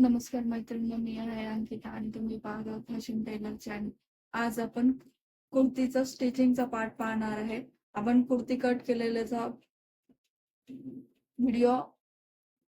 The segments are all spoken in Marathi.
नमस्कार मैत्रिणी मी आहे अंकिता आणि तुम्ही पाहत फॅशन टेलर चॅनल. आज आपण कुर्तीचा स्टिचिंगचा पार्ट पाहणार आहे. आपण कुर्ती कट केलेल्याचा व्हिडिओ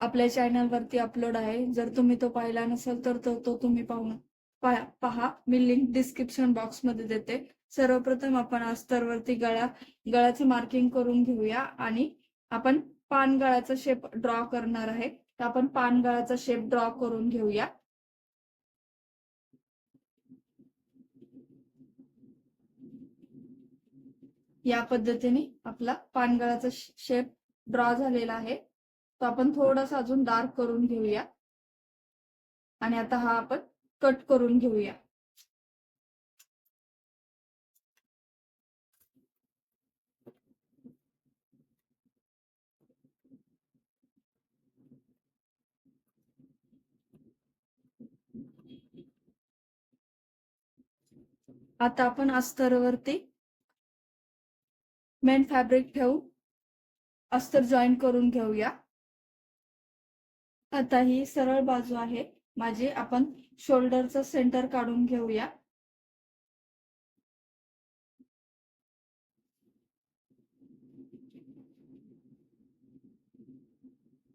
आपल्या चॅनलवरती अपलोड आहे. जर तुम्ही तो पाहिला नसेल तर तो तो तुम्ही पाहून पहा. मी लिंक डिस्क्रिप्शन बॉक्समध्ये देते. सर्वप्रथम आपण अस्तरवरती गळा गळ्याचं मार्किंग करून घेऊया आणि आपण पानगळाचा शेप ड्रॉ करणार आहे. तर आपण पानगळाचा शेप ड्रॉ करून घेऊया. या पद्धतीने आपला पानगळाचा शेप ड्रॉ झालेला आहे. तो आपण थोडासा अजून डार्क करून घेऊया. आणि आता हा आपण कट करून घेऊया. आता आपण अस्तरवरती मेन फॅब्रिक ठेवू. अस्तर जॉईन करून घेऊया. आता ही सरळ बाजू आहे. माझी आपण शोल्डरचं सेंटर काढून घेऊया.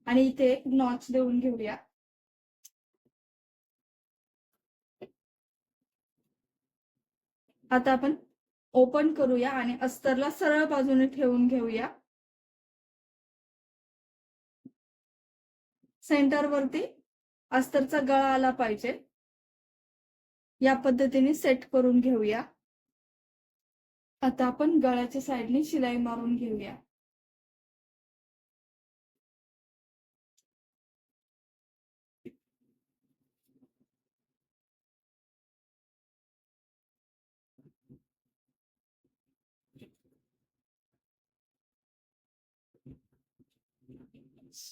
आणि इथे एक नॉच देऊन घेऊया. आता आपण ओपन करूया आणि अस्तरला सरळ बाजूने ठेवून घेऊया. सेंटरवरती अस्तरचा गळा आला पाहिजे. या पद्धतीने सेट करून घेऊया. आता आपण गळ्याच्या साईडने शिलाई मारून घेऊया. 何?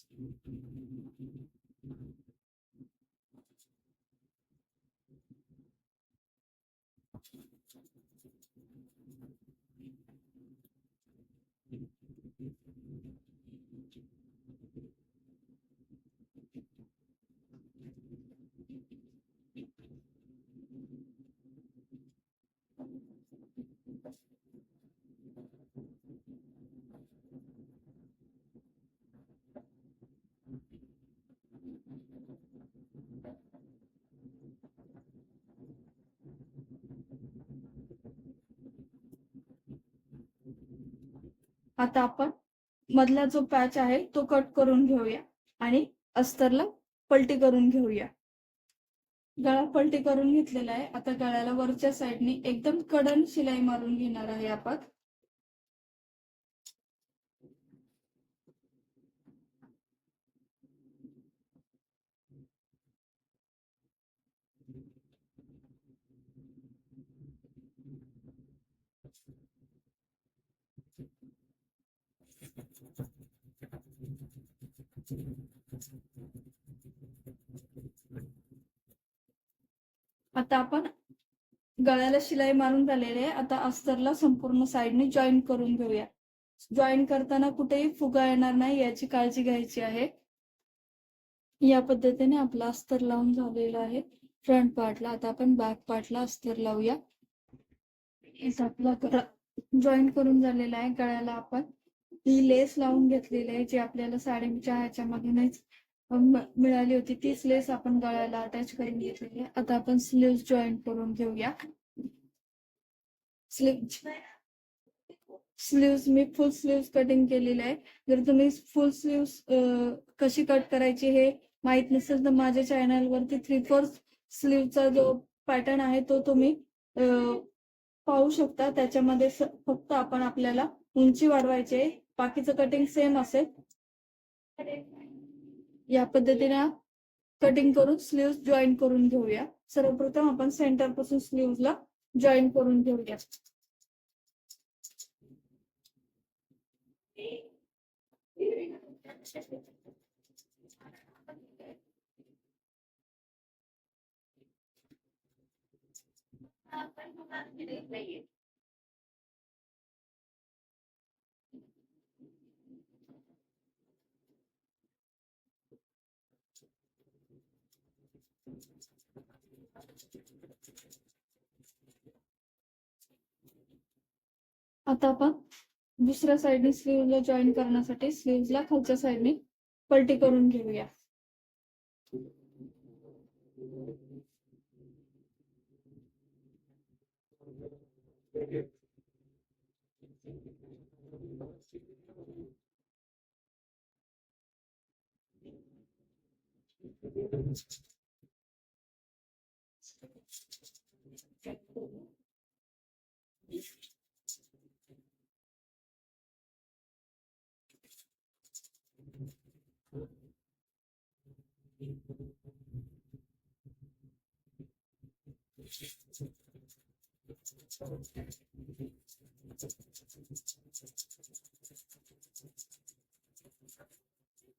आता आपण मधला जो पॅच आहे तो कट करून घेऊया आणि अस्तरला पलटी करून घेऊया. गळा पलटी करून घेतलेला आहे. आता गळ्याला वरच्या साईडने एकदम कडन शिलाई मारून घेणार आहे आपण. आता आपण गळ्याला शिलाई मारून झालेली आहे. आता अस्तरला संपूर्ण साईडने जॉईन करून घेऊया. जॉईन करताना कुठेही फुगा येणार नाही याची काळजी घ्यायची आहे. या पद्धतीने आपला अस्तर लावून झालेला आहे. फ्रंट पार्टला आता आपण बॅक पार्टला अस्तर लावूया. आपला जॉईन करून झालेला आहे गळ्याला आपण. ही लेस लावून घेतलेली आहे जी आपल्याला साडीच्या ह्याच्यामध्ये नाहीच मिळाली होती. तीच लेस आपण गळ्याला अटॅच करून घेतलेली आहे. आता आपण स्लीव्ह जॉईन करून घेऊया. स्लीव्ह स्लीव्स मी फुल स्लीव्स कटिंग केलेली आहे. जर तुम्ही फुल स्लीव्स कशी कट करायची हे माहीत नसेल तर माझ्या चॅनलवरती थ्री फोर्थ स्लीवचा जो पॅटर्न आहे तो तुम्ही पाहू शकता. त्याच्यामध्ये फक्त आपण आपल्याला उंची वाढवायची आहे. बाकीचं कटिंग सेम असेल. या पद्धतीने कटिंग करून स्लीव जॉईन करून घेऊया. सर्वप्रथम आपण सेंटरपासून स्लीवला जॉईन करून घेऊया. आपण आता आपण दुसऱ्या साईडने स्लीवला जॉईन करण्यासाठी स्लीवला खालच्या साईडने पलटी करून घेऊया.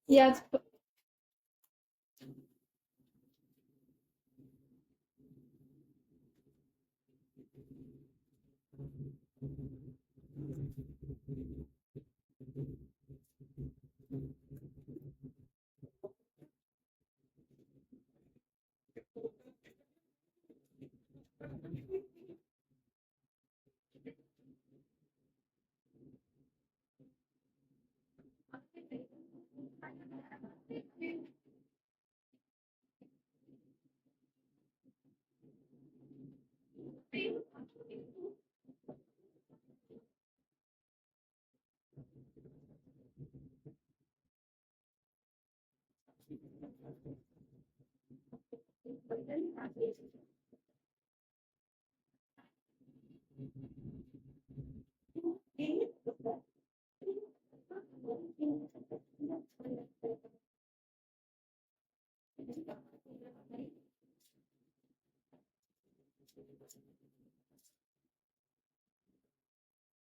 Yeah,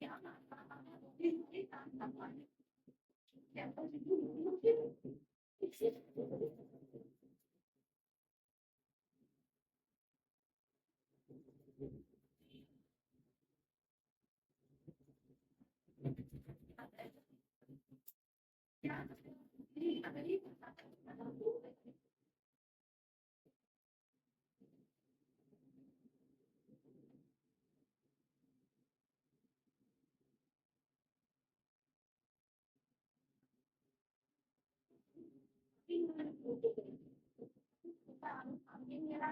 Yeah, I'm not. அப்படிங்கிறதா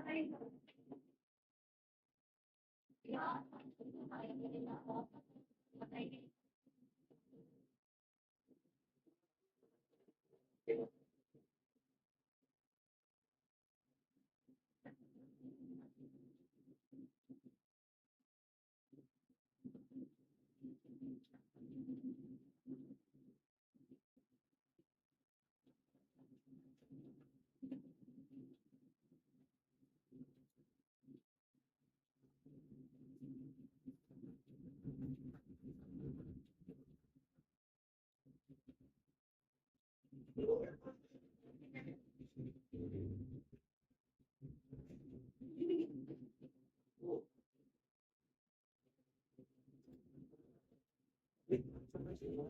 Thank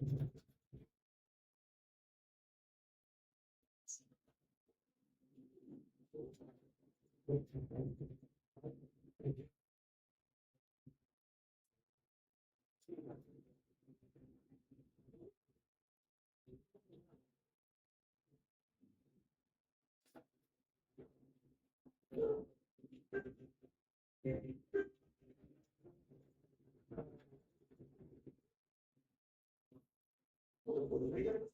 you. Hallelujah.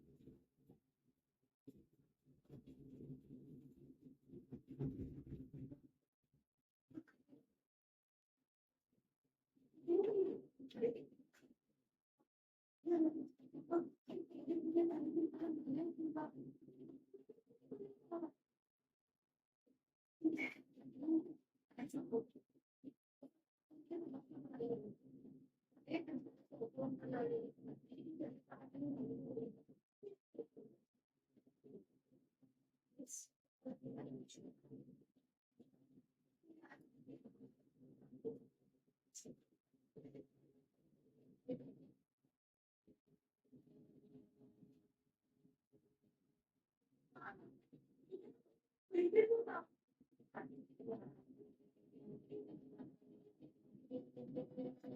Thank you.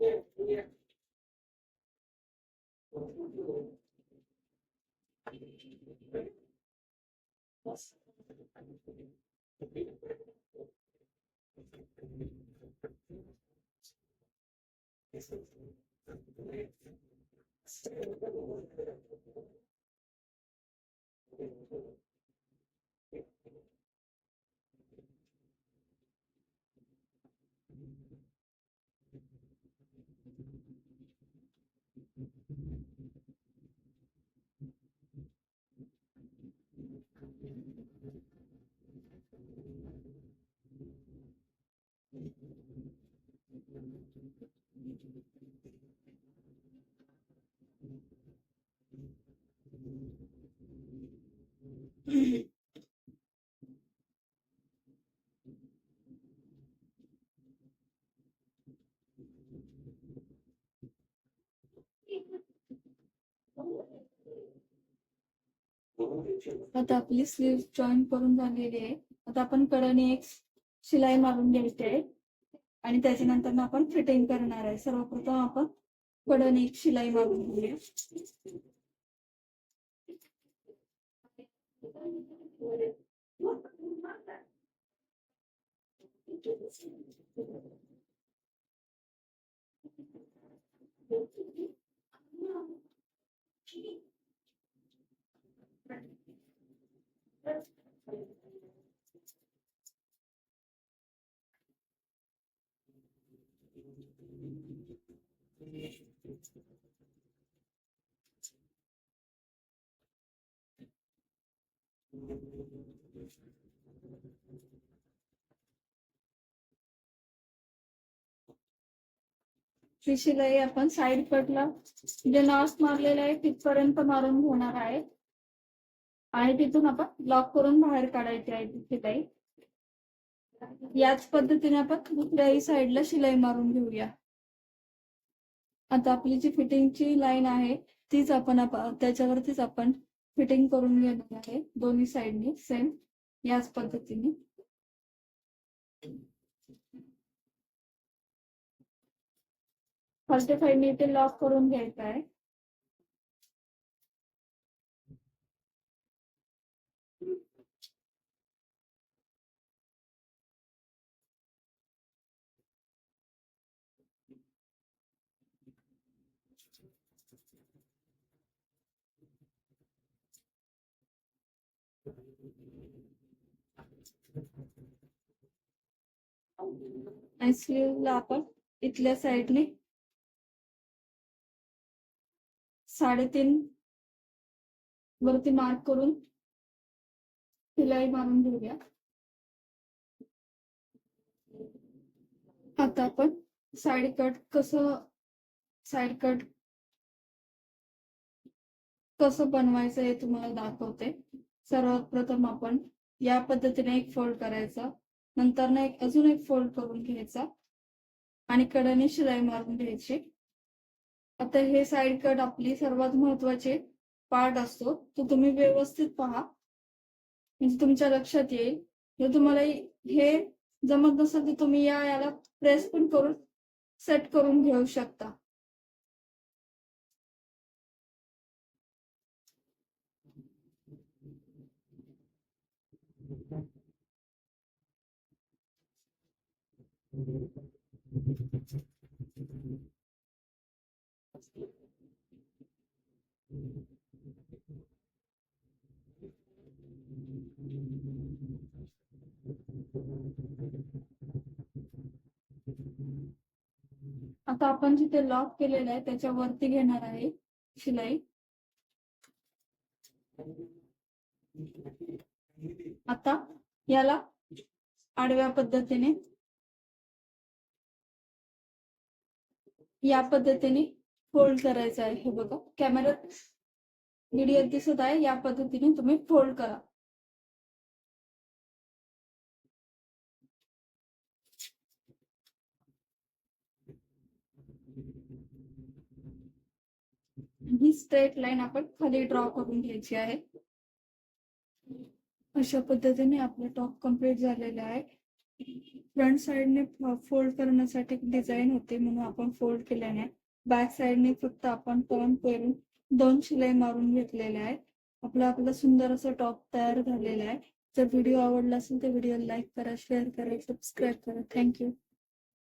याच प- Gracias. आता आपली स्लीव जॉईन करून झालेली आहे. आता आपण कडेने एक शिलाई मारून घ्यायची आहे. आणि त्याच्यानंतर ना आपण फिटिंग करणार आहे. सर्वप्रथम आपण कडेने एक शिलाई मारून घेऊया. ही शिलाई आपण साईड कटला जे नास मारलेला आहे तिथपर्यंत मारून घेणार आहे. आणि तिथून आपण लॉक करून बाहेर काढायची आहे तिथे शिलाई याच पद्धतीने आपण दुसऱ्याही साईडला शिलाई मारून घेऊया. आता आपली जी फिटिंगची लाईन आहे तीच आपण त्याच्यावरतीच आपण फिटिंग करून घेणार आहे. दोन्ही साईडनी सेम याच पद्धतीने. खालच्या साईडने इथे लॉक करून घ्यायचं आहे. आणि स्लीवला आपण इथल्या साईडने साडेतीन वरती मार्क करून शिलाई मारून घेऊया. आता आपण साईड कट कसं साईड कट कसं बनवायचं हे तुम्हाला दाखवते. सर्वात प्रथम आपण या पद्धतीने एक फोल्ड करायचा. नंतर ना एक अजून एक फोल्ड करून घ्यायचा आणि कडाने शिलाई मारून घ्यायची. आता हे साईड कट आपली सर्वात महत्त्वाचे पार्ट असतो. तो तुम्ही व्यवस्थित पहा. म्हणजे तुमच्या लक्षात येईल. जर तुम्हाला हे जमत नसेल तर तुम्ही या याला प्रेस पण करून सेट करून घेऊ शकता. आता आपण जिथे लॉक केलेलं आहे त्याच्यावरती घेणार आहे शिलाई. आता याला आडव्या पद्धतीने या पद्धतीने फोल्ड करायचं आहे. हे बघा कॅमेऱ्यात व्हिडिओ दिसत आहे. या पद्धतीने तुम्ही फोल्ड करा. ही स्ट्रेट लाईन आपण खाली ड्रॉ करून घ्यायची आहे. अशा पद्धतीने आपलं टॉप कंप्लीट झालेलं आहे. फ्रंट साईडने फोल्ड करण्यासाठी डिझाईन होते म्हणून आपण फोल्ड केल्या नाही बॅक साईडने फक्त आपण टर्न करून दोन शिलाई मारून घेतलेल्या आहेत. आपला आपला सुंदर असा टॉप तयार झालेला आहे. जर व्हिडिओ आवडला असेल तर व्हिडिओ लाईक करा शेअर करा सबस्क्राईब करा. Thank you